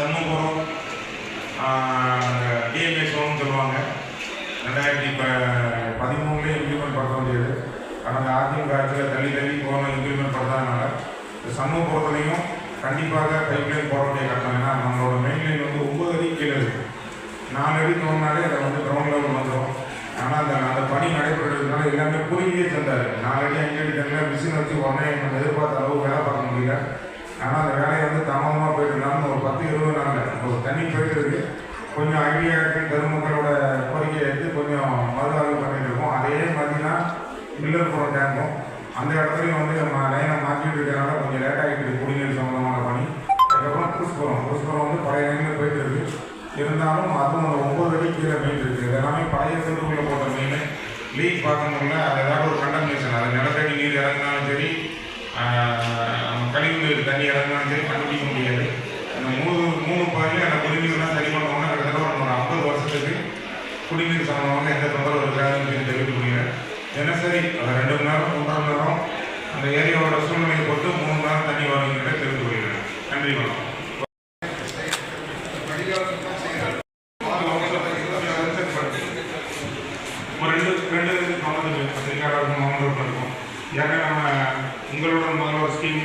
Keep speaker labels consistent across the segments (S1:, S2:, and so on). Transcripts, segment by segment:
S1: Shanmugam DMA ஷோன்னு சொல்லுவாங்க. ரெண்டாயிரத்தி இப்போ பதிமூணுலேயே இம்ப்ளிமெண்ட் படுத்த முடியாது ஆனால் அந்த அதிமுக ஆட்சியில் தள்ளி தள்ளி போன இம்ப்ளிமெண்ட் படுத்தாதனால இந்த சண்முகபுரத்துலையும் கண்டிப்பாக பைப்லைன் போட வேண்டிய கட்டணம் ஏன்னா நம்மளோட மெயின் லைன் வந்து ஒம்பது அடி கீழே இருக்குது நாலு அடி தோணுனாலே அதை வந்து கிரவுண்ட் லெவல் வந்துடும் ஆனால் அந்த அந்த பணி நடைபெறதுனால எல்லாமே குறுகியே தந்தார் நாலு அடி அஞ்சு அடி தந்தால் மிஷின் வச்சு உடனே நம்ம எதிர்பார்த்த அளவு வேலை பார்க்க முடியல. ஆனால் அந்த வேலையை வந்து தாமதமாக போயிட்டு இருந்தாலும் ஒரு பத்து இருபது நாளில். ஒரு தண்ணி போயிட்டு இருக்கு. கொஞ்சம் ஐடியாக்கள் பெருமக்களோட கோரிக்கையை எடுத்து கொஞ்சம் மறுஆய்வு பண்ணிட்டு இருக்கோம். அதே மாதிரினா மில்லர்புரம் டேங்கும். அந்த இடத்துலையும் வந்து நம்ம லைனை மாற்றிட்டு இருக்கிறனால கொஞ்சம் லேட் ஆகிட்டு குடிநீர் சம்மந்தமான பணி. அதுக்கப்புறம் புஷ்புரம். புஷ்புரம் வந்து பழைய லைனில் போயிட்டு இருக்கு. இருந்தாலும் அதுவும் அந்த ஒம்பது அடி கீழே மீன் இருக்குது இது எல்லாமே பழைய செல்லுக்குள்ளே போட்ட மீன். லீக் பார்க்க முடியல அது ஏதாவது ஒரு கண்டமினேஷன் அது நிலத்தடி நீர் இறங்கினாலும் சரி ஆஹ், தண்ணி இறங்கினாலும் சரி கண்டுபிடிக்க முடியாது. அந்த மூணு மூணு பாயில அந்த குடிநீர்லாம் சரி பண்ணோம்னா கிட்டத்தட்ட ஒரு ஐம்பது வருஷத்துக்கு குடிநீர் சம்பந்தமாக எந்த தொந்தரவு இருக்காதுன்னு சொல்லி தெரிவிக்க முடியல தினசரி அது ரெண்டு மணி நேரம் மூன்றரை மணி நேரம் அந்த ஏரியாவோட சூழ்நிலையை பொறுத்து மூணு மணி நேரம் தண்ணி வருங்கிறத தெரிவித்து கொள்கிறேன் நன்றி வணக்கம். ஒரு ரெண்டு ரெண்டு இருக்கும். ஏன்னா நம்ம உங்களோட முதல்வர் ஸ்கீம்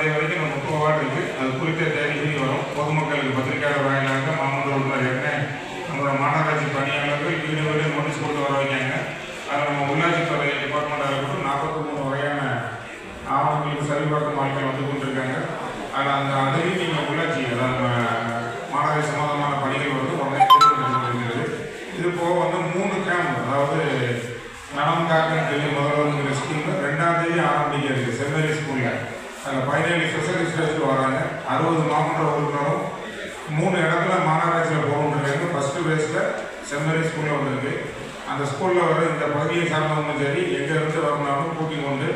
S1: ஒரு தேதி வரைக்கும் நம்ம முப்பது வார்டு இருக்குது அது குறித்த தேதி வரும். பொதுமக்களுக்கு பத்திரிகையாளர் வாயிலாக மாமன்ற உறுப்பினர் ஏற்கனவே. நம்மளோட மாநகராட்சி பணியாளர்கள் வீடு வீடு நோட்டீஸ் போட்டு வர வைக்காங்க அதில் நம்ம உள்ளாட்சித்துறை டிபார்ட்மெண்ட்டாக இருக்கட்டும் நாற்பத்தி மூணு வகையான ஆவணங்களுக்கு சரிபார்க்கும் ஆட்கள் வந்து கொண்டிருக்காங்க. அதில் அந்த அதையும் நீங்கள் உள்ளாட்சி அதாவது நம்ம மாநகர சம்பந்தமான பணிகள் வந்து உடனே இது போக வந்து மூணு கேம்ப் அதாவது நலம் காக்கன்னு சொல்லி முதல்வருங்கிற ஸ்கீம் ரெண்டாம் தேதி ஆரம்பிக்கிறது செம்மேரி ஸ்கூலில் அதில் பதினேழு ஸ்பெஷலிஸ்ட் வச்சு வராங்க அறுபது மாவட்ட உறுப்பினரும் மூணு இடத்துல மாநகராட்சியில் போகணுன்றது ஃபஸ்ட்டு பேஸில் செம்மரி ஸ்கூலில் வந்திருக்கு. அந்த ஸ்கூலில் வர இந்த பகுதியை சார்ந்தவங்களும் சரி எங்கே வரணும்னாலும் கூட்டி கொண்டு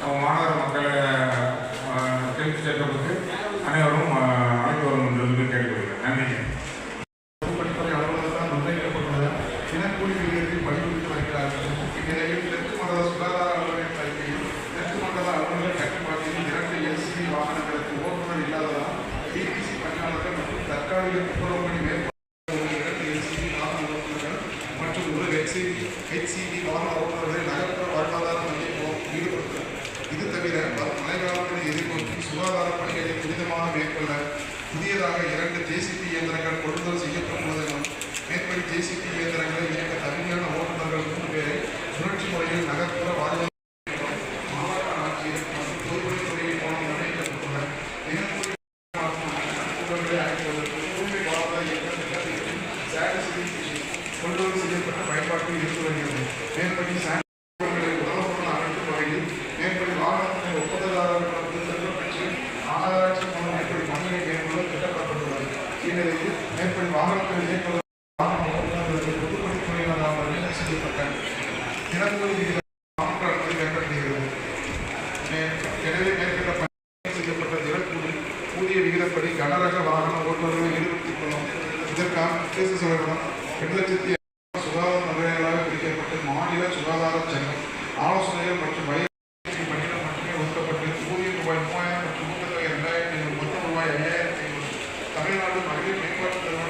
S1: நம்ம மாநகர மக்களை ஹெல்த் சேர்க்கப்பட்டு அனைவரும்
S2: இது தவிர வரும் மழைக்காலங்களை எதிர்நோக்கி சுகாதார பணிகளை துரிதமாக மேற்கொள்ள புதியதாக இரண்டு ஜேசிபி இயந்திரங்கள் கொள்முதல் செய்யப்படுவதனால் மேற்படி ஜேசிபி இயந்திரங்களை இயக்க தகுதியான ஓட்டுநர்கள் மூன்று பேரை சுழற்சி முறையில் நகர்ப்புற வாழ்வாதார மாவட்ட ஆட்சியர் மற்றும் பொதுப்பணித்துறையின் மூலம் நிர்ணயிக்கப்பட்டுள்ள தினக்கூலி கூட்டங்களை அழைப்பதற்கு தூய்மை கொள்முதல் செய்யப்பட்ட பயன்பாட்டில் இருந்து வருகிறது. மேற்படி செய்யப்பட்ட தினக்கூலி எனவே மேற்கண்ட செய்யப்பட்ட தினக்கூலி ஊதிய விகிதப்படி கனரக வாகன ஓட்டுநர்களை ஈடுபடுத்திக் கொள்ளும் இதற்கான உத்தேச செலவினம் ரெண்டு லட்சத்தி சுகாதார நிலையங்களாக பிரிக்கப்பட்டு மாநில சுகாதார சங்கம் ஆலோசனைகள் மற்றும் வய பணிகள் மட்டுமே ஒதுக்கப்பட்டு ஊதியம் ரூபாய் மூவாயிரம் மற்றும் ஊக்கத்தொகை இரண்டாயிரத்தி ஐநூறு மொத்தம் ரூபாய் ஐயாயிரத்தி ஐநூறு தமிழ்நாடு மகளிர் மேம்பாட்டு